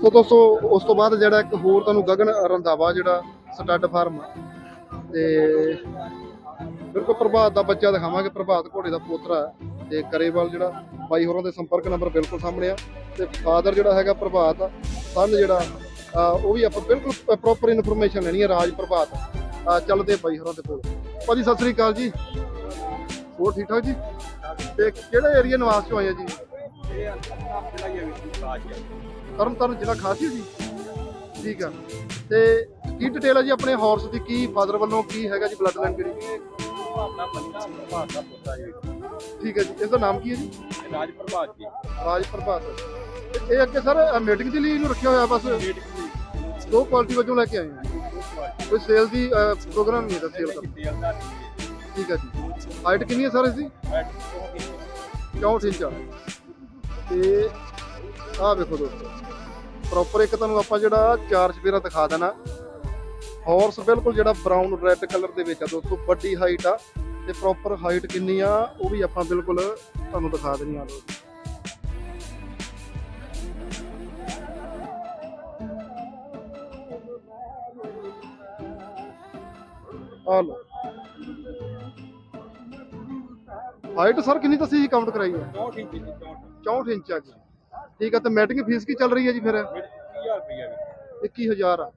ਸੋ ਦੋਸਤੋ, ਉਸ ਤੋਂ ਬਾਅਦ ਜਿਹੜਾ ਇੱਕ ਹੋਰ ਤੁਹਾਨੂੰ ਗਗਨ ਰੰਧਾਵਾ ਜਿਹੜਾ ਸਟੱਡ ਫਾਰਮ ਤੇ ਬਿਲਕੁਲ ਪ੍ਰਭਾਤ ਦਾ ਬੱਚਾ ਦਿਖਾਵਾਂਗੇ, ਪ੍ਰਭਾਤ ਘੋੜੇ ਦਾ ਪੋਤਰਾ ਹੈ ਤੇ ਕਰੇਵਾਲ ਜਿਹੜਾ ਬਾਈ ਹੋਰਾਂ ਦੇ ਸੰਪਰਕ ਨੰਬਰ ਬਿਲਕੁਲ ਸਾਹਮਣੇ ਆ, ਤੇ ਫਾਦਰ ਜਿਹੜਾ ਹੈਗਾ ਪ੍ਰਭਾਤ ਸਨ ਜਿਹੜਾ ਉਹ ਵੀ ਆਪਾਂ ਬਿਲਕੁਲ ਪ੍ਰੋਪਰ ਇਨਫੋਰਮੇਸ਼ਨ ਲੈਣੀ ਹੈ ਰਾਜ ਪ੍ਰਭਾਤ ਚੱਲਦੇ ਬਾਈ ਹੋਰਾਂ ਦੇ ਕੋਲ। ਭਾਜੀ, ਸਤਿ ਸ੍ਰੀ ਅਕਾਲ ਜੀ। ਹੋਰ ਠੀਕ ਠਾਕ ਜੀ? ਤੇ ਕਿਹੜੇ ਏਰੀਆ ਨਿਵਾਸ ਚੋਂ ਆਏ ਆ ਜੀ? ਤਰਨ ਤਾਰਨ ਜ਼ਿਲ੍ਹਾ ਖਾਸੀ ਜੀ। ਠੀਕ ਆ। ਤੇ ਕੀ ਡਿਟੇਲ ਆ ਜੀ ਆਪਣੇ ਹਾਰਸ ਦੀ? ਕੀ ਫਾਦਰ ਵੱਲੋਂ ਕੀ ਹੈਗਾ ਜੀ ਬਲੱਡ ਲਾਈਨ ਕਿਹੜੀ ਠੀਕ ਹੈ ਜੀ। ਇਸ ਦਾ ਨਾਮ ਕੀ ਹੈ ਜੀ? ਰਾਜ ਪ੍ਰਭਾਤ ਜੀ ਰਾਜ ਪ੍ਰਭਾਤ ਤੇ ਇਹ ਅੱਗੇ ਸਰ ਮੀਟਿੰਗ ਦੇ ਲਈ ਇਹਨੂੰ ਰੱਖਿਆ ਹੋਇਆ ਬਸ? ਦੋ ਕੁਆਲਿਟੀ ਵਜੋਂ ਲੈ ਕੇ ਆਏ ਹਾਂ ਕੋਈ ਸੇਲ ਦੀ ਪ੍ਰੋਗਰਾਮ ਨਹੀਂ ਹੈ ਸੇਲ ਦਾ। ਠੀਕ ਹੈ ਜੀ। ਹਾਈਟ ਕਿੰਨੀ ਹੈ ਸਰ ਇਸ ਦੀ? 64 ਇੰਚ ਆ। ਤੇ ਆਹ ਵੇਖੋ ਦੋਸਤੋ ਪ੍ਰੋਪਰ ਇੱਕ ਤੁਹਾਨੂੰ ਆਪਾਂ ਜਿਹੜਾ ਚਾਰ ਚਪੇਰਾ ਦਿਖਾ ਦੇਣਾ। ਹਾਰਸ ਬਿਲਕੁਲ ਜਿਹੜਾ ਬਰਾਊਨ ਰੈੱਡ ਕਲਰ ਦੇ ਵਿੱਚ ਆ ਦੋਸਤੋ, ਵੱਡੀ ਹਾਈਟ ਆ ਤੇ ਪ੍ਰੋਪਰ ਹਾਈਟ ਕਿੰਨੀ ਆ, ਉਹ ਵੀ ਆਪਾਂ ਬਿਲਕੁਲ ਤੁਹਾਨੂੰ ਦਿਖਾ ਦੇਣੀ ਆ ਦੋਸਤੋ। ਆ ਲਓ। ਹਾਈਟ ਸਰ ਕਿੰਨੀ ਤੁਸੀਂ ਜੀ ਕਾਊਂਟ ਕਰਾਈ ਹੈ 64 ਇੰਚ 64 64 ਇੰਚ ਆ ਜੀ ਠੀਕ ਆ ਤੇ ਮੈਟਿੰਗ ਫੀਸ ਕੀ ਚੱਲ ਰਹੀ ਹੈ ਜੀ ਫਿਰ 20000 ਰੁਪਏ 21000 ਆ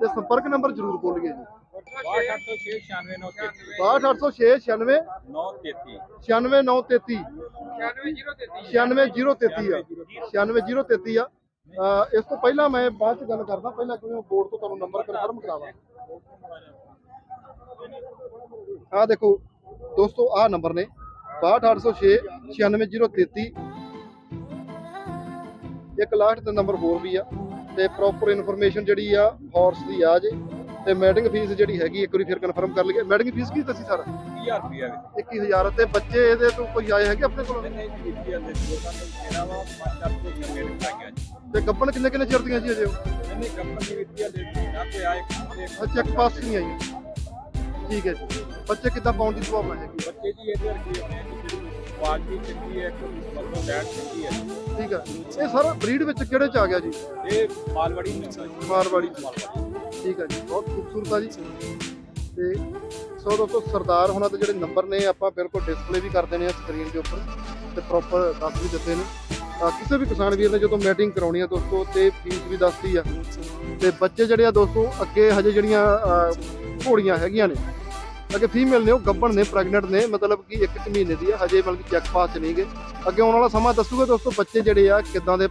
ਤੇ ਸੰਪਰਕ ਨੰਬਰ ਜ਼ਰੂਰ ਬੋਲੀਏ ਜੀ 6806 96933 62806 96 933 96933 96033 ਆ 96033 ਆ ਅਹ ਇਸ ਤੋਂ ਪਹਿਲਾਂ ਮੈਂ ਬਾਅਦ ਚ ਗੱਲ ਕਰਦਾ ਪਹਿਲਾਂ ਕਿਉਂਕਿ ਬੋਰਡ ਤੋਂ ਤੁਹਾਨੂੰ ਨੰਬਰ ਕਨਫਰਮ ਕਰਾਵਾਂ ਆ ਦੇਖੋ ਦੋਸਤੋ ਆਹ ਨੰਬਰ ਨੇ 62806 96033 ਇੱਕ ਲਾਸਟ ਤੇ ਨੰਬਰ ਹੋਰ ਵੀ ਆ ਤੇ ਪ੍ਰੋਪਰ ਇਨਫੋਰਮੇਸ਼ਨ ਜਿਹੜੀ ਆ ਹਾਰਸ ਦੀ ਆ ਜੇ ਤੇ ਮੈਟਿੰਗ ਫੀਸ ਜਿਹੜੀ ਹੈਗੀ ਇੱਕ ਵਾਰੀ ਫਿਰ ਕਨਫਰਮ ਕਰ ਲਈਏ। ਮੈਟਿੰਗ ਫੀਸ ਕੀ ਦੱਸੀ ਸਰ 20000 ਰੁਪਏ ਵਿੱਚ 21000 ਤੇ ਬੱਚੇ ਇਹਦੇ ਤੋਂ ਕੋਈ ਆਏ ਹੈਗੇ ਆਪਣੇ ਕੋਲ? ਨਹੀਂ ਜੀ 20000 ਦੇ ਦੋ ਸਾਲ ਮੇਰਾ ਵਾ 5 ਤੋਂ ਮੇਰੇ ਜੀ। ਤੇ ਗੱਪਣ ਕਿੰਨੇ ਕਿੰਨੇ ਚਿਰ ਦੀਆਂ ਜੀ ਅਜੇ ਉਹ? ਇਹਨੇ ਕੰਪਨੀ ਦੀ 20000 ਦੇ ਨਾ ਕੋਈ ਆਏ ਅੱਛਾ ਚੈੱਕ ਪਾਸ ਨਹੀਂ ਆਈ ਠੀਕ ਹੈ ਜੀ। ਬੱਚੇ ਕਿੱਦਾਂ ਪਾਉਣ ਦੀ ਸੰਭਾਵਨਾ ਹੈਗੀ? ਬੱਚੇ ਜੀ ਇਹਦੇ ਵਰਗੇ ਹੋਣੇ ਆ ਚੰਗੀ ਹੈ ਮਤਲਬ ਚੰਗੀ ਹੈ। ਠੀਕ ਹੈ। ਇਹ ਸਰ ਬਰੀਡ ਵਿੱਚ ਕਿਹੜੇ ਚ ਆ ਗਿਆ ਜੀ? ਇਹ ਮਾਲਵਾੜੀ ਜੀ। ਮਾਰਵਾੜੀ ਮਾਲਵਾੜੀ ਠੀਕ ਹੈ ਜੀ ਬਹੁਤ ਖੂਬਸੂਰਤ ਆ ਜੀ। ਤੇ ਸੋ ਦੋਸਤੋ ਸਰਦਾਰ ਹੋਣਾ ਦੇ ਜਿਹੜੇ ਨੰਬਰ ਨੇ ਆਪਾਂ ਬਿਲਕੁਲ ਡਿਸਪਲੇ ਵੀ ਕਰ ਦੇਣੇ ਆ ਸਕਰੀਨ ਦੇ ਉੱਪਰ ਤੇ ਪ੍ਰੋਪਰ ਦੱਸ ਵੀ ਦਿੱਤੇ ਨੇ। ਤਾਂ ਕਿਸੇ ਵੀ ਕਿਸਾਨ ਵੀਰ ਨੇ ਜਦੋਂ ਮੀਟਿੰਗ ਕਰਾਉਣੀ ਆ ਦੋਸਤੋ ਤੇ ਫੀਸ ਵੀ ਦੱਸਦੀ ਆ। ਤੇ ਬੱਚੇ ਜਿਹੜੇ ਆ ਦੋਸਤੋ ਅੱਗੇ ਹਜੇ ਜਿਹੜੀਆਂ ਅਹ, ਘੋੜੀਆਂ ਹੈਗੀਆਂ ਨੇ ਅੱਗੇ ਫੀਮੇਲ ਨੇ, ਉਹ ਗੱਭਣ ਨੇ ਪ੍ਰੈਗਨੈਂਟ ਨੇ, ਮਤਲਬ ਕਿ ਇੱਕ ਮਹੀਨੇ ਦੀ ਆ, ਹਜੇ ਮਤਲਬ ਕਿ ਚੈੱਕ ਪਾਸ ਚ ਨਹੀਂਗੇ ਅੱਗੇ ਆਉਣ ਵਾਲਾ ਸਮਾਂ ਦੱਸੂਗਾ ਦੋਸਤੋ, ਬੱਚੇ ਜਿਹੜੇ ਆ, ਕਿੱਦਾਂ ਦੇ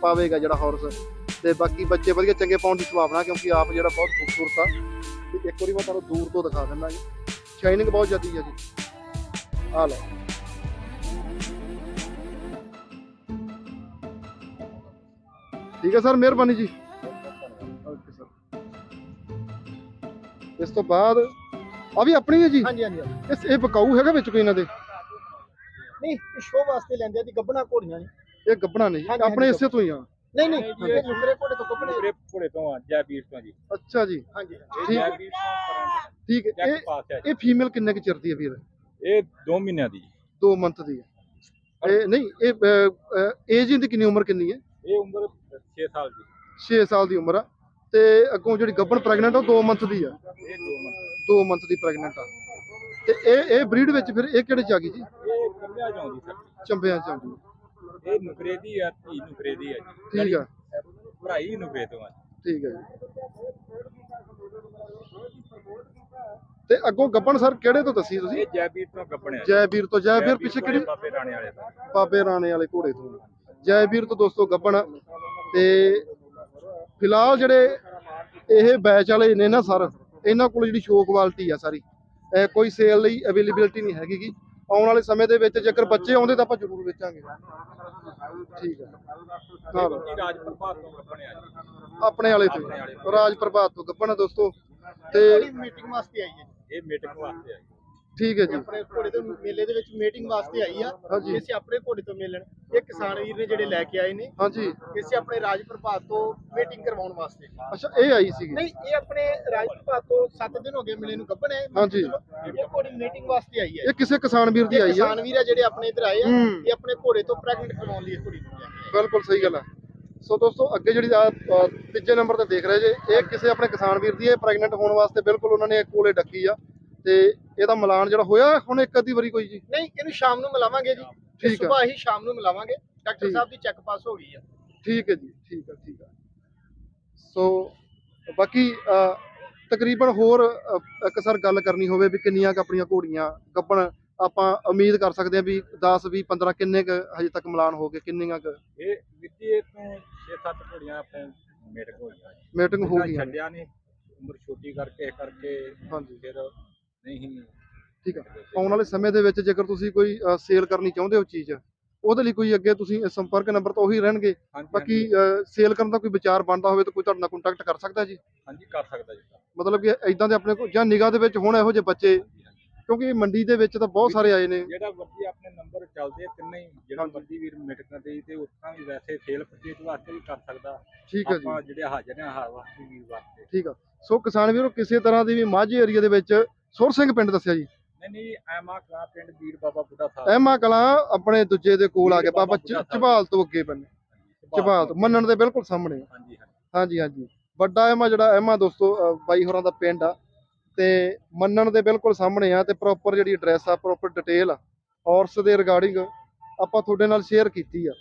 ਪਾਵੇਗਾ ਜਿਹੜਾ ਹਾਰਸ ਤੇ ਬਾਕੀ ਬੱਚੇ ਵਧੀਆ ਚੰਗੇ ਪਾਉਣ ਦੀ ਸੰਭਾਵਨਾ, ਕਿਉਂਕਿ ਆਪ ਜਿਹੜਾ ਬਹੁਤ ਖੂਬਸੂਰਤ ਆ। ਤੇ ਇੱਕ ਵਾਰੀ ਮੈਂ ਤੁਹਾਨੂੰ ਦੂਰ ਤੋਂ ਦਿਖਾ ਦਿੰਦਾ ਜੀ। ਸ਼ਾਈਨਿੰਗ ਬਹੁਤ ਜ਼ਿਆਦੀ ਹੈ ਜੀ। ਆ ਲਓ। ਠੀਕ ਹੈ ਸਰ, ਮਿਹਰਬਾਨੀ ਜੀ। Okay sir. ਇਸ ਤੋਂ ਬਾਅਦ ਆ ਵੀ ਆਪਣੀ ਹੈ ਜੀ? ਹਾਂਜੀ ਹਾਂਜੀ ਹਾਂਜੀ। ਇਸ ਇਹ ਬਕਾਊ ਹੈਗਾ ਵਿੱਚ ਕੋਈ ਇਹਨਾਂ ਦੇ? ਨਹੀਂ ਸ਼ੋਅ ਵਾਸਤੇ ਲੈਂਦੇ ਆ ਜੀ ਗੱਬਣਾ ਘੋੜੀਆਂ ਨੇ। ਇਹ ਗੱਬਣਾ ਨਹੀਂ ਹਾਂਜੀ, ਆਪਣੇ ਹਾਂਜੀ। ਇਸੇ ਤੋਂ ਹੀ ਆ? ਨਹੀਂ ਨਹੀਂ ਇਹ ਨੁਕਰੇ ਘੋੜੇ ਤੋਂ ਗੱਬਣੇ ਪੂਰੇ ਘੋੜੇ ਤੋਂ ਆ ਜੈਬੀਰ ਤੋਂ ਜੀ। ਅੱਛਾ ਜੀ। ਹਾਂਜੀ। ਇਹ ਠੀਕ। ਜੈਬੀਰ ਤੋਂ ਠੀਕ ਹੈ। ਇਹ ਪਾਸ ਹੈ ਇਹ ਫੀਮੇਲ ਕਿੰਨੇ ਕੁ ਚਿਰ ਦੀ ਹੈ ਵੀਰ? ਇਹ 2 ਮਹੀਨਿਆਂ ਦੀ ਜੀ। 2 ਮੰਥ ਦੀ ਹੈ। ਇਹ ਨਹੀਂ ਇਹ ਏਜ ਇਹਦੀ ਕਿੰਨੀ ਉਮਰ ਕਿੰਨੀ ਹੈ? ਇਹ ਉਮਰ 6 ਸਾਲ ਦੀ। 6 ਸਾਲ ਦੀ ਉਮਰ ਆ। ਤੇ ਅੱਗੋਂ ਜਿਹੜੀ ਗੱਭਣ ਪ੍ਰੈਗਨੈਂਟ ਉਹ 2 ਮੰਥ ਦੀ ਆ। ਇਹ 2 ਮੰਥ। 2 ਮੰਥ ਦੀ ਪ੍ਰੈਗਨੈਂਟ ਆ। ਤੇ ਇਹ ਇਹ ਬਰੀਡ ਵਿੱਚ ਫਿਰ ਇਹ ਕਿਹੜੇ ਚ ਆ ਗਈ ਜੀ? ਇਹ ਸਰ। ਚੰਬਿਆਂ ਚ ਆਉਂਦੀ। ਇਹ ਨੁਕਰੇ ਦੀ ਆ ਧੀ ਨੁਕਰੇ ਦੀ ਆ ਜੀ। ਠੀਕ ਆ। ਭਰਾਈ ਵੀ ਨੁਕਰੇ ਤੋਂ ਆ ਠੀਕ ਹੈ ਜੀ। ਤੇ ਅੱਗੋਂ ਗੱਭਣ ਸਰ ਕਿਹੜੇ ਤੋਂ ਦੱਸੀ ਤੁਸੀਂ? ਇਹ ਜੈਬੀਰ ਤੋਂ ਗੱਪਣਿਆ ਜੈਵੀਰ ਤੋਂ। ਜੈਵੀਰ ਪਿੱਛੇ ਕਿਹੜੀ? ਬਾਬੇ ਰਾਣੇ ਵਾਲੇ ਦਾ ਬਾਬੇ ਰਾਣੇ ਵਾਲੇ ਘੋੜੇ ਤੋਂ। ਜੈਵੀਰ ਤੋਂ ਦੋਸਤੋ ਗੱਭਣ ਆ। ਤੇ ਫਿਲਹਾਲ ਜਿਹੜੇ ਇਹ ਬੈਚ ਵਾਲੇ ਨੇ ਨਾ ਸਰ ਇਹਨਾਂ ਕੋਲ ਜਿਹੜੀ ਸ਼ੋਅ ਕੁਆਲਿਟੀ ਆ ਸਾਰੀ ਕੋਈ ਸੇਲ ਲਈ ਅਵੇਲੇਬਿਲਟੀ ਨਹੀਂ ਹੈਗੀ ਗੀ ਆਉਣ ਵਾਲੇ ਸਮੇਂ ਦੇ ਵਿੱਚ ਜੇਕਰ ਬੱਚੇ ਆਉਂਦੇ ਤਾਂ ਆਪਾਂ ਜ਼ਰੂਰ ਵੇਚਾਂਗੇ। ਠੀਕ ਹੈ ਹਾਂ। ਜੀ ਰਾਜ ਪ੍ਰਭਾਤ ਤੋਂ ਗੱਪਣਿਆ ਜੀ ਆਪਣੇ ਵਾਲੇ ਤੋਂ ਰਾਜ ਪ੍ਰਭਾਤ ਤੋਂ ਗੱਭਣ ਆ ਦੋਸਤੋ। ਤੇ ਮੀਟਿੰਗ ਵਾਸਤੇ ਆਈ ਹੈ। ਇਹ ਮੀਟਿੰਗ ਵਾਸਤੇ ਆ ਜੀ ਠੀਕ ਹੈ ਜੀ। ਆਪਣੇ ਘੋੜੇ ਦੇ ਮੇਲੇ ਦੇ ਵਿੱਚ ਮੀਟਿੰਗ ਵਾਸਤੇ ਆਈ ਆ। ਹਾਂਜੀ। ਇਸੇ ਆਪਣੇ ਘੋੜੇ ਤੋਂ ਮਿਲਣ। ਇਹ ਕਿਸਾਨ ਵੀਰ ਨੇ ਜਿਹੜੇ ਲੈ ਕੇ ਆਏ ਨੇ। ਹਾਂਜੀ। ਇਸੇ ਆਪਣੇ ਰਾਜ ਪ੍ਰਭਾਤ ਤੋਂ ਮੀਟਿੰਗ ਕਰਵਾਉਣ ਵਾਸਤੇ। ਅੱਛਾ ਇਹ ਆਈ ਸੀਗੀ। ਨਹੀਂ ਇਹ ਆਪਣੇ ਰਾਜ ਪ੍ਰਭਾਤ ਤੋਂ 7 ਦਿਨ ਹੋ ਗਏ ਮਿਲੇ ਨੂੰ ਗੱਬਣ ਹੈ ਹਾਂਜੀ। ਇਹ ਘੋੜੀ ਮੀਟਿੰਗ ਵਾਸਤੇ ਆਈ ਹੈ ਇਹ ਕਿਸੇ ਕਿਸਾਨ ਵੀਰ ਦੀ ਇਹ ਆਈ ਆ। ਕਿਸਾਨ ਵੀਰ ਆ ਜਿਹੜੇ ਆਪਣੇ ਇੱਧਰ ਆਏ ਆ। ਹੂੰ। ਇਹ ਆਪਣੇ ਘੋੜੇ ਤੋਂ ਪ੍ਰੈਗਨੈਂਟ ਕਰਵਾਉਣ ਲਈ ਇਹ ਘੋੜੀ ਨੂੰ ਲੈ ਕੇ ਆਏ। ਬਿਲਕੁਲ ਸਹੀ ਗੱਲ ਆ। ਸੋ ਦੋਸਤੋ ਅੱਗੇ ਜਿਹੜੀ ਆ ਅ, ਤੀਜੇ ਨੰਬਰ ਤੇ ਦੇਖ ਰਹੇ ਜੇ ਇਹ ਕਿਸੇ ਆਪਣੇ ਕਿਸਾਨ ਵੀਰ ਦੀ ਹੈ ਪ੍ਰੈਗਨੈਂਟ ਹੋਣ ਵਾਸਤੇ ਬਿਲਕੁਲ ਉਹਨਾਂ ਨੇ ਕੋਲੇ ਡੱਕੀ ਆ। ਤੇ ਇਹਦਾ ਮਿਲਾਨ ਜਿਹੜਾ ਹੋਇਆ ਹੁਣ ਇੱਕ ਅੱਧੀ ਵਾਰੀ ਕੋਈ ਜੀ? ਨਹੀਂ ਇਹਨੂੰ ਸ਼ਾਮ ਨੂੰ ਮਿਲਾਵਾਂਗੇ ਜੀ। ਠੀਕ ਸਵੇਰ ਹੀ ਸ਼ਾਮ ਨੂੰ ਮਿਲਾਵਾਂਗੇ। ਡਾਕਟਰ। ਸਾਹਿਬ ਦੀ ਚੈੱਕ ਪਾਸ ਹੋ ਗਈ ਆ। ਠੀਕ ਹੈ ਜੀ ਠੀਕ ਹੈ ਠੀਕ ਹੈ ਸੋ ਬਾਕੀ ਅ, ਤਕਰੀਬਨ ਹੋਰ ਇੱਕ ਸਰ ਗੱਲ ਕਰਨੀ ਹੋਵੇ ਵੀ ਕਿੰਨੀਆਂ ਕੁ ਆਪਣੀਆਂ ਘੋੜੀਆਂ ਗੱਪਣ ਆਪਾਂ ਉਮੀਦ ਕਰ ਸਕਦੇ ਹਾਂ ਵੀ 10 20 15 ਕਿੰਨੇ ਕੁ ਹਜੇ ਤੱਕ ਮਿਲਾਨ ਹੋ ਗਏ ਕਿੰਨੀਆਂ ਕੁ? ਇਹ ਵਿੱਤੀ ਤੋਂ 6-7 ਘੋੜੀਆਂ ਆਪਣੇ ਮੇਟ ਹੋਈਆਂ ਮੀਟਿੰਗ ਹੋ ਗਈ ਛੱਡਿਆ ਨਹੀਂ। ਉਮਰ ਛੋਟੀ ਕਰਕੇ ਕਰਕੇ ਹਾਂਜੀ। ਫਿਰ ਨਹੀਂ। ਠੀਕ ਹੈ ਆਉਣ ਵਾਲੇ ਸਮੇਂ ਦੇ ਵਿੱਚ ਜੇਕਰ ਤੁਸੀਂ ਕੋਈ ਸੇਲ ਕਰਨੀ ਚਾਹੁੰਦੇ ਹੋ ਚੀਜ਼ ਉਹਦੇ ਲਈ ਕੋਈ ਅੱਗੇ ਤੁਸੀਂ ਸੰਪਰਕ ਨੰਬਰ ਤਾਂ ਉਹੀ ਰਹਿਣਗੇ। ਬਾਕੀ ਸੇਲ ਕਰਨ ਦਾ ਕੋਈ ਵਿਚਾਰ ਬਣਦਾ ਹੋਵੇ ਤਾਂ ਕੋਈ ਤੁਹਾਡੇ ਨਾਲ ਕੰਟੈਕਟ ਕਰ ਸਕਦਾ ਜੀ। ਹਾਂਜੀ ਕਰ ਸਕਦਾ ਜੀ। ਮਤਲਬ ਕਿ ਇਦਾਂ ਦੇ ਆਪਣੇ ਕੋਲ ਜਾਂ ਨਿਗਾਹ ਦੇ ਵਿੱਚ ਹੁਣ ਇਹੋ ਜਿਹੇ ਬੱਚੇ। ਕਿਉਂਕਿ ਮੰਡੀ ਦੇ ਵਿੱਚ ਤਾਂ ਬਹੁਤ ਸਾਰੇ ਆਏ ਨੇ। ਜਿਹੜਾ ਵਰਦੀ ਆਪਣੇ ਨੰਬਰ ਚੱਲਦੇ ਆ ਤਿੰਨੇ ਹੀ ਜਿਹੜਾ। ਵਰਦੀ ਵੀਰ ਮਿਟਕਾਂ ਦੇ ਤੇ ਉਤਨਾ ਵੀ ਵੈਸੇ ਸੇਲ ਪਰਚੇਜ ਵਾਸਤੇ ਵੀ ਕਰ ਸਕਦਾ। ਠੀਕ ਹੈ ਜੀ। ਆਪਾਂ ਜਿਹੜੇ ਹਾਜ਼ਰ ਆ ਹਰ ਵਾਸਤੇ ਵੀਰ ਵਾਸਤੇ। ਠੀਕ ਆ। ਸੋ ਕਿਸਾਨ ਵੀਰੋ ਕਿਸੇ ਤਰ੍ਹਾਂ ਦੀ ਵੀ ਮਾਝੇ ਏਰੀਆ ਦੇ ਵਿੱਚ ਸੁਰ ਸਿੰਘ ਪਿੰਡ ਦੱਸਿਆ ਜੀ। ਨਹੀਂ ਨਹੀਂ ਐਮਾ ਕਲਾ ਪਿੰਡ ਵੀਰ ਬਾਬਾ ਬੁੱਢਾ ਸਾਹਿਬ। ਐਮਾ ਕਲਾਂ ਆਪਣੇ ਦੂਜੇ ਦੇ ਕੋਲ ਆ ਕੇ ਬਾਬਾ। ਚਬਾਲ ਤੋਂ ਅੱਗੇ ਪੈਣੇ ਚਬਾਲ ਤੋਂ ਮੰਨਣ ਦੇ ਬਿਲਕੁਲ ਸਾਹਮਣੇ। ਹਾਂਜੀ ਹਾਂਜੀ। ਹਾਂਜੀ ਹਾਂਜੀ। ਵੱਡਾ ਐਮਾ ਜਿਹੜਾ ਐਮਾ ਦੋਸਤੋ ਬਾਈ ਹੋਰਾਂ ਦਾ ਪਿੰਡ ਆ। ਤੇ ਮੰਨਣ ਦੇ ਬਿਲਕੁਲ ਸਾਹਮਣੇ ਆ ਤੇ ਪ੍ਰੋਪਰ ਜਿਹੜੀ ਐਡਰੈਸ ਆ ਪ੍ਰੋਪਰ ਡਿਟੇਲ ਆ। ਹਾਰਸ ਦੇ ਰਿਗਾਰਡਿੰਗ ਆਪਾਂ ਤੁਹਾਡੇ ਨਾਲ ਸ਼ੇਅਰ ਕੀਤੀ ਆ।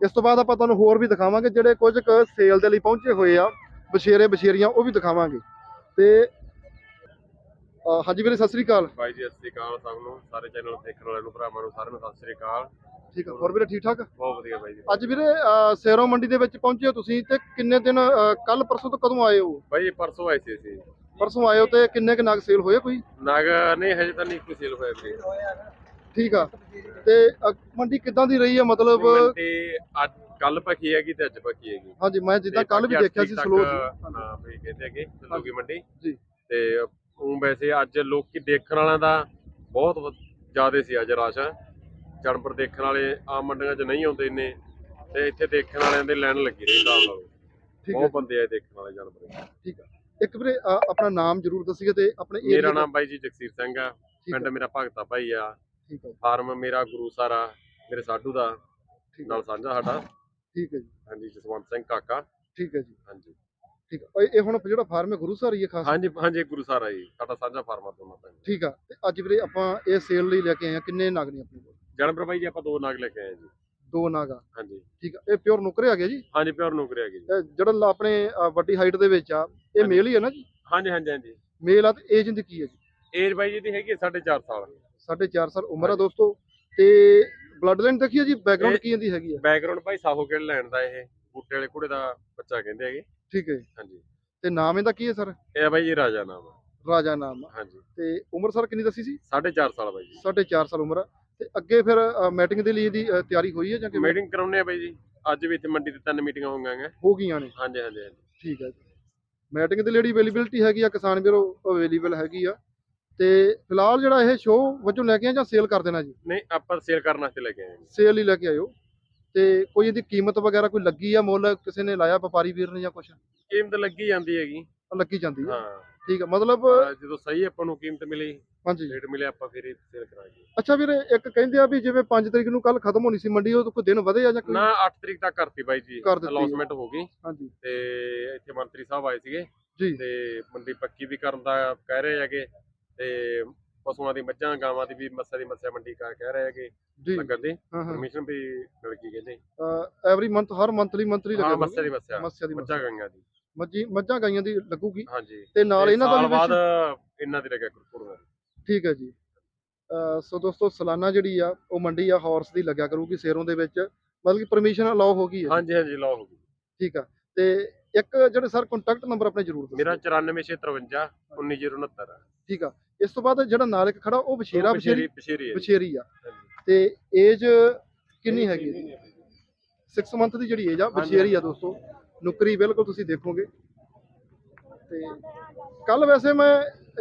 ਇਸ ਤੋਂ ਬਾਅਦ ਆਪਾਂ ਤੁਹਾਨੂੰ ਹੋਰ ਵੀ ਦਿਖਾਵਾਂਗੇ ਜਿਹੜੇ ਕੁਝ ਕੁ ਸੇਲ ਦੇ ਲਈ ਪਹੁੰਚੇ ਹੋਏ ਆ ਬਸ਼ੇਰੇ ਬਸ਼ੇਰੀਆਂ ਉਹ ਵੀ ਦਿਖਾਵਾਂਗੇ। ਤੇ ਹਾਂਜੀ ਵੀਰੇ ਸਤਿ ਸ੍ਰੀ ਅਕਾਲ। ਬਾਈ ਜੀ ਸਤਿ ਸ੍ਰੀ ਅਕਾਲ ਸਭ ਨੂੰ ਸਾਰੇ ਚੈਨਲ ਦੇਖਣ ਵਾਲਿਆਂ ਨੂੰ ਭਰਾਵਾਂ ਨੂੰ ਸਾਰਿਆਂ ਨੂੰ ਸਤਿ ਸ੍ਰੀ ਅਕਾਲ। ਠੀਕ ਆ ਹੋਰ ਵੀਰੇ ਠੀਕ ਠਾਕ? ਬਹੁਤ ਵਧੀਆ ਬਾਈ ਜੀ। ਅੱਜ ਵੀਰੇ ਸੇਰੋ ਮੰਡੀ ਦੇ ਵਿੱਚ ਪਹੁੰਚੇ ਹੋ ਤੁਸੀਂ ਤੇ ਕਿੰਨੇ ਦਿਨ ਕੱਲ ਪਰਸੋਂ ਤੋਂ ਕਦੋਂ ਆਏ ਹੋ? ਬਾਈ ਪਰਸੋਂ ਆਏ ਸੀ ਅਸੀਂ। ਪਰਸੋਂ ਆਏ ਹੋ ਤੇ ਕਿੰਨੇ ਕੁ ਨਗ ਸੇਲ ਹੋਏ ਕੋਈ? ਨਗ ਨਹੀਂ ਹਜੇ ਤਾਂ ਨਹੀਂ ਕੋਈ ਸੇਲ ਹੋਇਆ ਵੀਰੇ। ਠੀਕ ਆ ਤੇ ਮੰਡੀ ਕਿੱਦਾਂ ਦੀ ਰਹੀ ਆ? ਮਤਲਬ ਤੇ ਅੱਜ ਕੱਲ ਪੱਕੀ ਹੈਗੀ ਤੇ ਅੱਜ ਪੱਕੀ ਹੈਗੀ। ਹਾਂਜੀ ਮੈਂ ਜਿੱਦਾਂ ਕੱਲ ਵੀ ਦੇਖਿਆ ਸੀ ਸਲੋ ਸੀ ਹਾਂ ਬਈ ਕਹਿੰਦੇ ਹੈਗੇ ਮੰਡੀ। ਜੀ। ਤੇ ਉਹ ਵੈਸੇ ਅੱਜ ਲੋਕੀ ਦੇਖਣ ਵਾਲਿਆਂ ਦਾ ਬਹੁਤ ਜ਼ਿਆਦਾ ਸੀ ਅੱਜ ਰਸ਼ ਜਾਨਵਰ ਦੇਖਣ ਵਾਲੇ ਆਮ ਮੰਡੀਆਂ 'ਚ ਨਹੀਂ ਆਉਂਦੇ ਇੰਨੇ ਤੇ ਇੱਥੇ ਦੇਖਣ ਵਾਲਿਆਂ ਦੇ ਲਾਈਨ ਲੱਗੀ ਰਹੀ ਹਿਸਾਬ ਨਾਲ। ਹੈ ਬਹੁਤ ਬੰਦੇ ਆਏ ਦੇਖਣ ਵਾਲੇ ਜਾਨਵਰ ਠੀਕ ਆ। ਇੱਕ ਵੀਰੇ ਆਪਣਾ ਨਾਮ ਜ਼ਰੂਰ ਦੱਸੀਏ ਤੇ ਆਪਣੇ ਮੇਰਾ ਨਾਮ ਬਾਈ ਜੀ ਜਗਸੀਰ ਸਿੰਘ ਆ। ਪਿੰਡ ਮੇਰਾ ਭਗਤਾ ਭਾਈ ਆ। ਠੀਕ ਆ। ਫਾਰਮ ਮੇਰਾ ਗੁਰੂ ਸਾਰਾ ਮੇਰੇ ਸਾਡੂ ਦਾ ਨਾਲ ਸਾਂਝਾ ਸਾਡਾ। ਠੀਕ ਹੈ ਜੀ। ਹਾਂਜੀ ਜਸਵੰਤ ਸਿੰਘ ਕਾਕਾ। ਠੀਕ ਹੈ ਜੀ। ਹਾਂਜੀ। ਠੀਕ ਆ। ਇਹ- ਇਹ ਹੁਣ ਜਿਹੜਾ ਫਾਰਮ ਹੈ ਗੁਰੂ ਸਹਾਰੀ ਹੈ ਖਾਸ ਹਾਂਜੀ ਹਾਂਜੀ ਗੁਰੂ ਸਾਰਾ ਜੀ। ਸਾਡਾ ਸਾਂਝਾ ਫਾਰਮ ਆ ਦੋਨਾਂ ਪਿੰਡ ਠੀਕ ਆ। ਤੇ ਅੱਜ ਵੀਰੇ ਆਪਾਂ ਇਹ ਸੇਲ ਲਈ ਲੈ ਕੇ ਆਏ ਆ ਕਿੰਨੇ ਨਗ ਨੇ ਆਪਣੇ ਕੋਲ? ਜਾਨਵਰ ਬਾਈ ਜੀ ਆਪਾਂ ਦੋ ਨਾਗ ਲੈ ਕੇ ਆਏ ਜੀ। ਦੋ ਨਗ ਆ। ਹਾਂਜੀ। ਠੀਕ ਆ। ਇਹ ਪਿਓਰ ਨੁਕਰੇ ਆ ਗਏ ਜੀ? ਹਾਂਜੀ ਪਿਓਰ ਨੌਕਰੀ ਹੈਗੀ ਜੀ। ਇਹ ਜਿਹੜਾ ਲ- ਆਪਣੇ ਅ, ਵੱਡੀ ਹਾਈਟ ਦੇ ਵਿੱਚ ਆ ਇਹ ਮੇਲ ਹੀ ਹੈ ਨਾ ਜੀ? ਹਾਂਜੀ ਹਾਂਜੀ ਹਾਂਜੀ। ਮੇਲ ਆ ਤੇ ਏਜ ਦੀ ਕੀ ਹੈ ਜੀ? ਏਜ ਬਾਈ ਜੀ ਦੀ ਹੈਗੀ 4.5 ਸਾਲ। ਸਾਢੇ ਚਾਰ ਸਾਲ ਉਮਰ ਆ ਦੋਸਤੋ। ਤੇ ਬਲੱਡ ਲਾਈਨ ਦੇਖੀਏ ਜੀ? ਬੈਕਗ੍ਰਾਉਂਡ ਇਹ- ਕੀ ਇਹਦੀ ਹੈਗੀ ਆ? ਬੈਕਗ੍ਰਾਉਂਡ ਭਾਈ ਸਾਹੋਗੇੜ ਲੈਣ ਦਾ ਇਹ। ਬੂਟੇ ਵਾਲੇ ਕੁੜੇ ਦਾ ਬੱਚਾ ਕਹਿੰਦੇ ਹੈਗੇ। ਠੀਕ ਹੈ ਹਾਂਜੀ। ਤੇ ਨਾਮ ਇਹਦਾ ਕੀ ਹੈ ਸਰ? ਇਹ ਆ ਬਾਈ ਜੀ ਰਾਜਾ ਨਾਮ ਆ ਰਾਜਾ ਨਾਮ। ਆ ਹਾਂਜੀ। ਤੇ ਉਮਰ ਸਰ ਕਿੰਨੀ ਦੱਸੀ ਸੀ? 4.5 ਸਾਲ ਬਾਈ ਜੀ। ਸਾਢੇ ਚਾਰ ਸਾਲ ਉਮਰ। ਆ ਤੇ ਅੱਗੇ ਫਿਰ ਮੀਟਿੰਗ ਦੇ ਲਈ ਇਹਦੀ ਅ, ਤਿਆਰੀ ਹੋਈ ਹੈ ਜਾਂ ਕਿਵੇਂ? ਮੀਟਿੰਗ ਕਰਾਉਣੇ ਆ ਬਾਈ ਜੀ। ਅੱਜ ਵੀ ਇੱਥੇ ਮੰਡੀ ਤੇ ਤਿੰਨ ਮੀਟਿੰਗਾਂ ਹੋਈਆਂ ਹੋ ਗਈਆਂ ਨੇ। ਹਾਂਜੀ ਹਾਂਜੀ ਹਾਂਜੀ। ਠੀਕ ਹੈ ਜੀ। ਮੀਟਿੰਗ ਦੇ ਲਈ ਜਿਹੜੀ ਅਵੇਲੇਬਿਲਟੀ ਹੈਗੀ ਆ ਕਿਸਾਨ ਵੀਰੋ ਅਵੇਲੇਬਲ ਹੈਗੀ ਆ। ਤੇ ਫਿਲਹਾਲ ਜਿਹੜਾ ਇਹ ਸ਼ੋਅ ਵਜੋਂ ਲੈ ਕੇ ਆ ਜਾਂ ਸੇਲ ਕਰ ਦੇਣਾ ਜੀ? ਨਹੀਂ ਆਪਾਂ ਸੇਲ ਕਰਨ ਵਾਸਤੇ ਲੈ ਕੇ ਆਏ ਹਾਂ। ਸੇਲ ਹੀ ਲੈ ਕੇ ਆਇਓ। ਤੇ ਕੋਈ ਇਹਦੀ ਕੀਮਤ ਵਗੈਰਾ ਕੋਈ ਲੱਗੀ ਆ ਮੁੱਲ? ਕਿਸੇ ਨੇ ਲਾਇਆ ਵਪਾਰੀ ਵੀਰ ਨੇ ਜਾਂ ਕੁਛ? ਕੀਮਤ ਲੱਗੀ ਜਾਂਦੀ ਹੈਗੀ। ਲੱਗੀ ਜਾਂਦੀ ਆ। ਹਾਂ। ਠੀਕ ਆ ਮਤਲਬ ਜਦੋਂ ਸਹੀ ਆਪਾਂ ਨੂੰ ਕੀਮਤ ਮਿਲੀ ਹਾਂਜੀ। ਰੇਟ ਮਿਲਿਆ ਆਪਾਂ ਫਿਰ ਸੇਲ ਕਰਾਂਗੇ। ਅੱਛਾ ਵੀਰੇ ਇੱਕ ਕਹਿੰਦੇ ਆ ਵੀ ਜਿਵੇਂ 5 ਤਰੀਕ ਨੂੰ ਕੱਲ ਖਤਮ ਹੋਣੀ ਸੀ ਮੰਡੀ ਉਹ ਤੋਂ ਕੋਈ ਦਿਨ ਵਧੇ ਆ ਜਾਂ ਕੋਈ? ਨਾ 8 ਤਰੀਕ ਤੱਕ ਕਰਤੀ ਬਾਈ ਜੀ। ਕਰ ਦਿੱਤੀ ਹੈ। ਅਨਾਉਂਸਮੈਂਟ ਹੋ ਗਈ। ਹਾਂਜੀ। ਤੇ ਇੱਥੇ ਮੰਤਰੀ ਸਾਹਿਬ ਆਏ ਸੀਗੇ। ਜੀ। ਤੇ ਮੰਡੀ ਪੱਕੀ ਵੀ ਕਰਨ ਦਾ ਕਹਿ ਰਹੇ ਹੈਗੇ। ਤੇ ਪਸ਼ੂਆਂ ਦੀ ਮੱਝਾਂ ਗਾਵਾਂ ਦੀ ਵੀ ਮੱਸਿਆ ਦੀ ਮੱਸਿਆ ਮੰਡੀ ਕਾ ਕਹਿ ਰਹੇ ਹੈਗੇ ਜੀ। ਲੱਗਣ ਦੀ। ਹਾਂ ਹਾਂ। ਪਰਮਿਸ਼ਨ ਵੀ ਮਿਲ ਗਈ ਕਹਿੰਦੇ। ਐਵਰੀ ਮੰਥ ਹਰ ਮੰਥਲੀ ਮੰਥਲੀ ਹਾਂ ਮੱਸਿਆ ਦੀ ਮੱਸਿਆ। ਮੱਸਿਆ ਦੀ ਮੱਝਾਂ ਗਾਈਆਂ ਦੀ। ਮੱਝੀ ਮੱਝਾਂ ਗਾਈਆਂ ਦੀ ਲੱਗੂਗੀ। ਹਾਂਜੀ। ਤੇ ਨਾਲ ਤੇ ਇਹਨਾਂ ਦਾ ਸਾਲ ਵੀ ਬਾਅਦ ਵਿੱਚ- ਇਹਨਾਂ ਦੀ ਲੱਗਿਆ ਕੁੜੀਆਂ ਠੀਕ ਹੈ ਜੀ। ਅਹ ਸੋ ਦੋਸਤੋ ਸਾਲਾਨਾ ਜਿਹੜੀ ਆ ਉਹ ਮੰਡੀ ਆ ਹਾਰਸ ਦੀ ਲੱਗਿਆ ਕਰੂਗੀ ਸੇਰੋਂ ਦੇ ਵਿੱਚ। ਮਤਲਬ ਕਿ ਪਰਮਿਸ਼ਨ ਅਲਾਉ ਹੋ ਗਈ ਹੈ। ਹਾਂਜੀ ਹਾਂਜੀ ਲਓ ਹੋ ਗਈ। ਠੀਕ ਆ। ਤੇ ਇੱਕ ਜਿਹੜੇ ਸਰ ਕੰਟੈਕਟ ਨੰਬਰ ਆਪਣੇ ਜ਼ਰੂਰ ਦੱਸੋ। ਮੇਰਾ 94653 19069 ਆ ਠੀਕ ਆ। ਇਸ ਤੋਂ ਬਾਅਦ ਜਿਹੜਾ ਨਾਲ ਇੱਕ ਖੜਾ ਉਹ ਬਸ਼ੇਰਾ ਬਸ਼ੇਰੀ ਹੈ। ਬਸ਼ੇਰੀ ਆ। ਤੇ ਏਜ ਕਿੰਨੀ ਹੈਗੀ 6 ਮੰਥ ਦੀ ਜਿਹੜੀ ਏਜ ਆ ਬਸ਼ੇਰੀ ਆ ਦੋਸਤੋ। ਨੁਕਰੀ ਬਿਲਕੁਲ ਤੁਸੀਂ ਦੇਖੋਗੇ। ਤੇ ਕੱਲ ਵੈਸੇ ਮੈਂ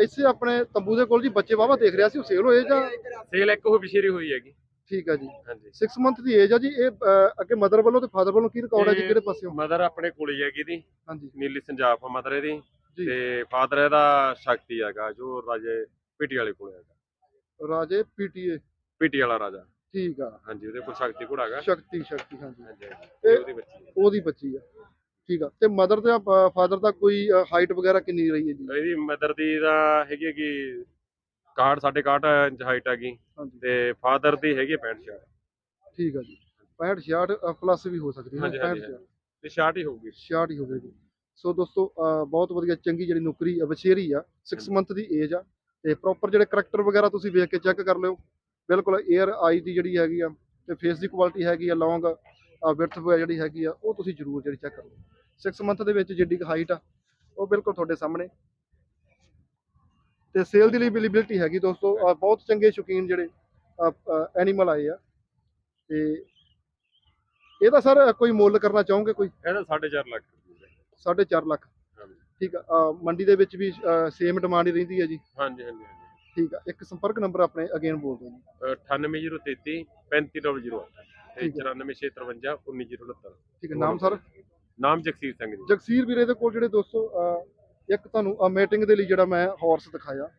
ਇਸੇ ਆਪਣੇ ਤੰਬੂ ਦੇ ਕੋਲ ਜੀ ਬੱਚੇ ਵਾਵਾ ਦੇਖ ਰਿਹਾ ਸੀ ਉਹ ਸੇਲ ਹੋਏ ਜਾਂ ਸੇਲ ਇੱਕ ਉਹ ਪਸ਼ੇਰੀ ਹੋਈ ਹੈਗੀ। ਠੀਕ ਆ ਜੀ। ਹਾਂਜੀ। 6 ਮੰਥ ਦੀ ਏਜ ਆ ਜੀ। ਇਹ ਅਹ, ਅੱਗੇ ਮਦਰ ਵੱਲੋਂ ਤੇ ਫਾਦਰ ਵੱਲੋਂ ਕੀ ਰਿਕਾਰਡ ਹੈ ਜੀ? ਕਿਹੜੇ ਪਾਸਿਓਂ? ਮਦਰ ਆਪਣੇ ਕੋਲ ਹੀ ਹੈਗੀ ਦੀ ਹਾਂਜੀ। ਨੀਲੀ ਸੰਜਾਪ ਆ ਮਦਰ ਇਹਦੀ। ਜੀ। ਤੇ ਫਾਦਰ ਇਹਦਾ ਸ਼ਕਤੀ ਹੈਗਾ ਜੋ ਰਾਜੇ ਪੀਟੀ ਵਾਲੇ ਕੋਲ ਹੈਗਾ। ਰਾਜੇ ਪੀਟੀਏ ਪੀਟੀ ਵਾਲਾ ਰਾਜਾ। ਠੀਕ ਆ। ਹਾਂਜੀ ਉਹਦੇ ਕੋਲ ਸ਼ਕਤੀ ਘੋੜਾ ਹੈਗਾ। ਸ਼ਕਤੀ ਸ਼ਕਤੀ ਹਾਂਜੀ। ਇਹ ਉਹਦੀ ਬੱਚੀ ਹੈ। ਉਹਦੀ ਬੱਚੀ ਆ। ਠੀਕ ਆ। ਤੇ ਮਦਰ ਤੇ ਫਾਦਰ ਦਾ ਕੋਈ ਹਾਈਟ ਵਗੈਰਾ ਕਿੰਨੀ ਰਹੀ ਹੈ ਜੀ? ਇਹਦੀ ਮਦਰ ਦੀ ਦਾ ਹੈਗੀ ਕਿ 61 ਸਾਢੇ 61 ਇੰਚ ਹਾਈਟ ਹੈਗੀ। ਹਾਂਜੀ। ਤੇ ਫਾਦਰ ਦੀ ਹੈਗੀ 65 66 ਠੀਕ ਆ ਜੀ। 65 66 ਪਲੱਸ ਵੀ ਹੋ ਸਕਦੀ ਹੈ ਹਾਂਜੀ, 65 ਹਾਂਜੀ, ਤੇ 66 ਹੀ ਹੋਊਗੀ। 66 ਹੀ ਹੋਵੇਗੀ। ਸੋ ਦੋਸਤੋ ਅਹ ਬਹੁਤ ਵਧੀਆ ਚੰਗੀ ਜਿਹੜੀ ਨੌਕਰੀ ਅਹ ਵਛੇਰੀ ਆ 6 ਮੰਥ ਦੀ ਏਜ ਆ। ਤੇ ਪ੍ਰੋਪਰ ਜਿਹੜੇ ਕਰੈਕਟਰ ਵਗੈਰਾ ਤੁਸੀਂ ਵੇਖ ਕੇ ਚੈੱਕ ਕਰ ਲਿਓ। ਬਿਲਕੁਲ 에ਅਰ ਆਈ ਦੀ ਜਿਹੜੀ ਹੈਗੀ ਆ ਤੇ ਫੇਸ ਦੀ ਕੁਆਲਿਟੀ ਹੈਗੀ ਆ ਲੌਂਗ ਵਿਰਥ ਵਗੈਰਾ ਜਿਹੜੀ ਹੈਗੀ ਆ ਉਹ ਤੁਸੀਂ ਜ਼ਰੂਰ ਜਿਹੜੀ ਚੈੱਕ ਕਰ ਲਓ। 6 ਮੰਥ ਦੇ ਵਿੱਚ ਜਿੱਡੀ ਹਾਈਟ ਆ ਉਹ ਬਿਲਕੁਲ ਤੁਹਾਡੇ ਸਾਹਮਣੇ। ਤੇ ਸੇਲ ਦੀ ਲਈ ਅਵੇਲੇਬਿਲਟੀ ਹੈਗੀ ਦੋਸਤੋ ਬਹੁਤ ਚੰਗੇ ਸ਼ੌਕੀਨ ਜਿਹੜੇ ਐਨੀਮਲ ਆਏ ਆ। ਤੇ ਇਹਦਾ ਸਰ ਕੋਈ ਮੁੱਲ ਕਰਨਾ ਚਾਹੋਗੇ ਕੋਈ? ਇਹਦਾ 4.5 ਲੱਖ ਰੁਪਏ 4.5 ਲੱਖ। ਠੀਕ ਆ ਮੰਡੀ ਦੇ ਵਿੱਚ ਵੀ ਸੇਮ ਡਿਮਾਂਡ ਹੀ ਰਹਿੰਦੀ ਹੈ ਜੀ। ਹਾਂਜੀ ਹਾਂਜੀ ਠੀਕ ਆ ਇੱਕ ਸੰਪਰਕ ਨੰਬਰ ਆਪਣੇ ਅਗੇਨ ਬੋਲ ਦਿਓ ਜੀ। 98033 35008 ਤੇ ਠੀਕ 94653 19069 ਠੀਕ ਹੈ ਨਾਮ ਸਰ? ਨਾਮ ਜਗਸੀਰ ਸਿੰਘ ਜੀ। ਜਗਸੀਰ ਵੀਰੇ ਦੇ ਕੋਲ ਜਿਹੜੇ ਦੋਸਤੋ ਇੱਕ ਤੁਹਾਨੂੰ ਮੀਟਿੰਗ ਦੇ ਲਈ ਜਿਹੜਾ ਮੈਂ ਹਾਰਸ ਦਿਖਾਇਆ।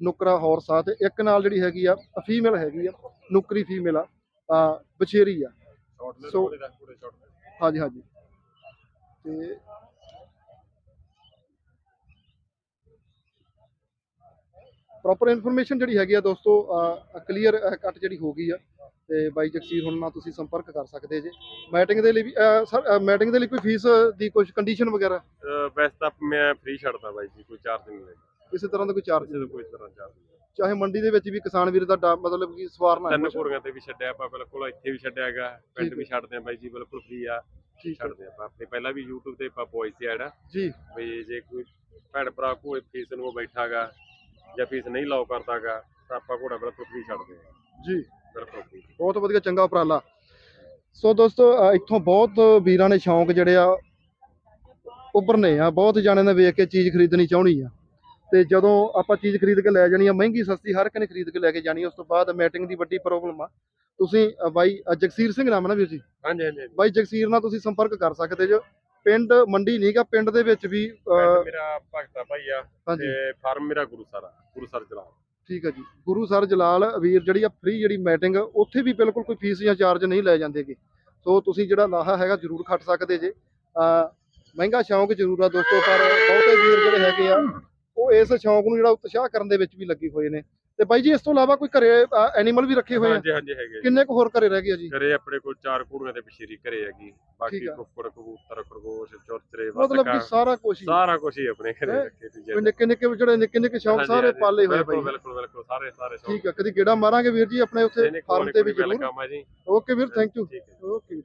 ਨੁਕਰਾ ਹਾਰਸ ਆ ਤੇ ਇੱਕ ਨਾਲ ਜਿਹੜੀ ਹੈਗੀ ਆ ਫੀਮੇਲ ਹੈਗੀ ਆ ਨੁਕਰੀ ਫੀਮੇਲ ਆ ਬਛੇਰੀ ਆ। ਸੋ- ਹਾਂਜੀ ਹਾਂਜੀ। ਤੇ ਪ੍ਰੋਪਰ ਇਨਫੋਰਮੇਸ਼ਨ ਜਿਹੜੀ ਹੈਗੀ ਆ ਦੋਸਤੋ ਕਲੀਅਰ ਕੱਟ ਜਿਹੜੀ ਹੋ ਗਈ ਆ। ਤੇ ਬਾਈ ਜਗਸੀਰ ਹੁਣ ਨਾਲ ਤੁਸੀਂ ਸੰਪਰਕ ਕਰ ਸਕਦੇ ਜੇ। ਮੈਟਿੰਗ ਦੇ ਲਈ ਵੀ ਸਰ ਮੈਟਿੰਗ ਦੇ ਲਈ ਕੋਈ ਫੀਸ ਦੀ ਕੁਝ ਕੰਡੀਸ਼ਨ ਵਗੈਰਾ? ਵੈਸੇ ਤਾਂ ਮੈਂ ਫ੍ਰੀ ਛੱਡਦਾ ਬਾਈ ਜੀ ਕੋਈ ਚਾਰਜ ਨਹੀਂ ਲੈਂਦਾ ਕਿਸੇ ਤਰ੍ਹਾਂ ਦਾ ਕੋਈ ਚਾਰਜ ਕਿਸੇ ਦਾ ਕੋਈ ਤਰ੍ਹਾਂ ਚਾਰਜ ਨਹੀਂ ਚਾਹੇ ਮੰਡੀ ਦੇ ਵਿੱਚ ਵੀ ਕਿਸਾਨ ਵੀਰ ਦਾ ਡਾ- ਮਤਲਬ ਕਿ ਸਵਾਰਨਾ ਹੈ ਤਿੰਨ ਕੁਛ। ਘੋੜੀਆਂ ਤੇ ਵੀ ਛੱਡਿਆ ਆਪਾਂ ਬਿਲਕੁਲ ਇੱਥੇ ਵੀ ਛੱਡਿਆ ਹੈਗਾ ਪਿੰਡ ਵੀ ਛੱਡਦੇ ਆ ਬਾਈ ਜੀ ਬਿਲਕੁਲ ਫ੍ਰੀ ਆ। ਠੀਕ ਹੈ। ਛੱਡਦੇ ਆਪਾਂ ਆਪਣੇ ਪਹਿਲਾਂ ਵੀ YouTube ਤੇ ਆਪਾਂ ਵੌਇਸ ਤੇ ਐਡ ਆ ਜੀ। ਵੀ ਜੇ ਕੋਈ ਭੈਣ ਭਰਾ ਕੋਈ ਫੀਸ ਨੂੰ ਬੈਠਾਗਾ ਜਾਂ ਫੀਸ ਨਹੀਂ ਲਾਓ ਕਰਦਾਗਾ ਤਾਂ ਆਪਾਂ ਘੋੜਾ ਬਿਲਕੁਲ ਫ੍ਰੀ ਛੱਡਦੇ ਆ। ਜੀ। ਬਹੁਤ ਵਧੀਆ ਚੰਗਾ ਉਪਰਾਲਾ। ਸੋ ਦੋਸਤੋ ਇੱਥੋਂ ਬਹੁਤ ਵੀਰਾਂ ਨੇ ਸ਼ੌਂਕ ਜਿਹੜੇ ਆ ਉੱਭਰਨੇ ਆ। ਬਹੁਤ ਜਾਣੇ ਨੇ ਵੇਖ ਕੇ ਚੀਜ਼ ਖਰੀਦਣੀ ਚਾਹਣੀ ਆ। ਤੇ ਜਦੋਂ ਆਪਾਂ ਚੀਜ਼ ਖਰੀਦ ਕੇ ਲੈ ਜਾਣੀ ਆ ਮਹਿੰਗੀ ਸਸਤੀ ਹਰ ਇੱਕ ਨੇ ਖਰੀਦ ਕੇ ਲੈ ਕੇ ਜਾਣੀ। ਉਸ ਤੋਂ ਬਾਅਦ ਮੈਟਿੰਗ ਦੀ ਵੱਡੀ ਪ੍ਰੋਬਲਮ ਆ। ਤੁਸੀਂ ਬਾਈ ਜਗਸੀਰ ਸਿੰਘ ਨਾਮ ਹੈ ਨਾ ਵੀਰ ਜੀ? ਹਾਂਜੀ ਹਾਂਜੀ। ਬਾਈ ਜਗਸੀਰ ਨਾਲ ਤੁਸੀਂ ਸੰਪਰਕ ਕਰ ਸਕਦੇ ਜੋ। ਪਿੰਡ ਮੰਡੀ ਨਹੀਂਗਾ ਪਿੰਡ ਦੇ ਵਿੱਚ ਵੀ ਮੇਰਾ ਭਗਤਾ ਭਾਈ ਆ। ਤੇ ਫਾਰਮ ਮੇਰਾ ਗੁਰੂ ਸਰ ਆ ਗੁਰੂ ਸਰ ਚਲਾ ਠੀਕ ਹੈ ਜੀ। ਗੁਰੂ ਸਰ ਜਲਾਲ ਵੀਰ ਜਿਹੜੀ ਆ ਫ੍ਰੀ ਜਿਹੜੀ ਮੈਟਿੰਗ ਉੱਥੇ ਵੀ ਬਿਲਕੁਲ ਕੋਈ ਫੀਸ ਜਾਂ ਚਾਰਜ ਨਹੀਂ ਲੈ ਜਾਂਦੇਗੇ ਸੋ ਤੁਸੀਂ ਜਿਹੜਾ ਲਾਹਾ ਹੈਗਾ ਜ਼ਰੂਰ ਖੱਟ ਸਕਦੇ ਜੇ। ਮਹਿੰਗਾ ਸ਼ੌਂਕ ਜ਼ਰੂਰ ਆ ਦੋਸਤੋ, ਪਰ ਬਹੁਤੇ ਵੀਰ ਜਿਹੜੇ ਹੈਗੇ ਆ, ਉਹ ਇਸ ਸ਼ੌਂਕ ਨੂੰ ਜਿਹੜਾ ਉਤਸ਼ਾਹ ਕਰਨ ਦੇ ਵਿੱਚ ਵੀ ਲੱਗੇ ਹੋਏ ਨੇ। ਤੇ ਬਾਈ ਜੀ ਇਸ ਤੋਂ ਇਲਾਵਾ ਕੋਈ ਘਰੇ ਐਨੀਮਲ ਵੀ ਰੱਖੇ ਹੋਏ ਆ? ਹਾਂਜੀ ਹਾਂਜੀ ਹੈਗੇ ਜੀ। ਕਿੰਨੇ ਕੁ ਹੋਰ ਘਰੇ ਰਹਿ ਗਏ ਆ ਜੀ? ਘਰੇ ਆਪਣੇ ਕੋਲ ਚਾਰ ਘੋੜੀਆਂ ਤੇ ਪਿਛੇਰੀ ਘਰੇ ਹੈਗੀ। ਬਾਕੀ। ਕੁੱਕੜ ਕਬੂਤਰ ਖਰਗੋਸ਼ ਚੌਤਰੇ ਮਤਲਬ ਕਿ ਸਾਰਾ ਕੁਝ ਹੀ। ਸਾਰਾ ਕੁਝ ਹੀ ਆਪਣੇ ਘਰੇ? ਰੱਖੇ ਤੇ ਕੋਈ ਨਿੱਕੇ ਨਿੱਕੇ ਜਿਹੜੇ ਨਿੱਕੇ ਨਿੱਕੇ ਸ਼ੌਂਕ ਸਾਰੇ ਪਾਲੇ ਹੋਏ ਬਾਈ ਬਿਲਕੁਲ ਬਿਲਕੁਲ ਸਾਰੇ ਸਾਰੇ ਸ਼ੌਕ। ਠੀਕ ਆ ਕਦੀ ਗੇੜਾ ਮਾਰਾਂਗੇ ਵੀਰ ਜੀ ਆਪਣੇ ਉੱਥੇ ਫਾਰਮ ਤੇ ਵੀ ਜ਼ਰੂਰ। ਓਕੇ ਵੀਰ ਥੈਂਕ ਯੂ ਓਕੇ।